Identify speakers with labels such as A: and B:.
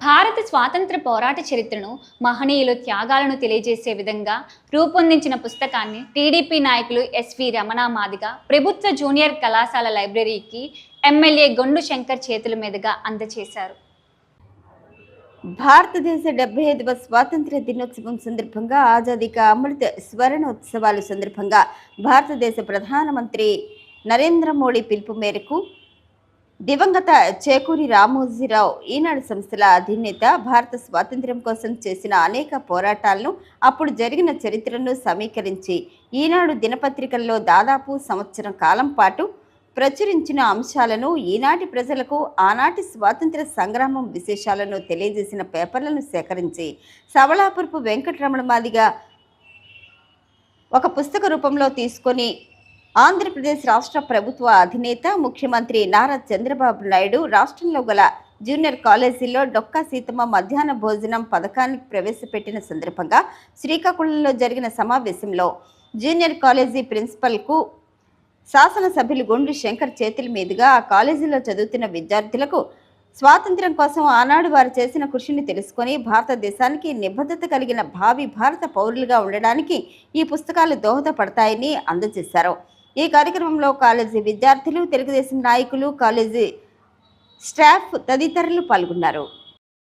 A: భారత స్వాతంత్ర పోరాట చరిత్రను మహనీయుల త్యాగాలను తెలియజేసే విధంగా రూపొందించిన పుస్తకాన్ని టీడీపీ నాయకులు ఎస్వి రమణ మాదిగా ప్రభుత్వ జూనియర్ కళాశాల లైబ్రరీకి ఎమ్మెల్యే గొండు శంకర్ చేతుల మీదుగా అందజేశారు.
B: భారతదేశ డెబ్బై ఐదవ స్వాతంత్ర దినోత్సవం సందర్భంగా ఆజాదీక అమృత స్వరణోత్సవాలు సందర్భంగా భారతదేశ ప్రధానమంత్రి నరేంద్ర మోడీ పిలుపు మేరకు దివంగత చేకూరి రామోజీరావు ఈనాడు సంస్థల అధినేత భారత స్వాతంత్ర్యం కోసం చేసిన అనేక పోరాటాలను అప్పుడు జరిగిన చరిత్రను సమీకరించి ఈనాడు దినపత్రికల్లో దాదాపు సంవత్సరం కాలం పాటు ప్రచురించిన అంశాలను ఈనాటి ప్రజలకు ఆనాటి స్వాతంత్ర సంగ్రామం విశేషాలను తెలియజేసిన పేపర్లను సేకరించి సవళాపురపు వెంకటరమణ మాదిగా ఒక పుస్తక రూపంలో తీసుకొని ఆంధ్రప్రదేశ్ రాష్ట్ర ప్రభుత్వ అధినేత ముఖ్యమంత్రి నారా చంద్రబాబు నాయుడు రాష్ట్రంలో గల జూనియర్ కాలేజీలో డొక్కా సీతమ్మ మధ్యాహ్న భోజనం పథకాన్ని ప్రవేశపెట్టిన సందర్భంగా శ్రీకాకుళంలో జరిగిన సమావేశంలో జూనియర్ కాలేజీ ప్రిన్సిపల్కు శాసనసభ్యులు గొండు శంకర్ చేతుల మీదుగా ఆ కాలేజీలో చదువుతున్న విద్యార్థులకు స్వాతంత్ర్యం కోసం ఆనాడు వారు చేసిన కృషిని తెలుసుకొని భారతదేశానికి నిబద్ధత కలిగిన భావి భారత పౌరులుగా ఉండడానికి ఈ పుస్తకాలు దోహదపడతాయని అందజేశారు. ఈ కార్యక్రమంలో కాలేజీ విద్యార్థులు తెలుగుదేశం నాయకులు కాలేజీ స్టాఫ్ తదితరులు పాల్గొన్నారు.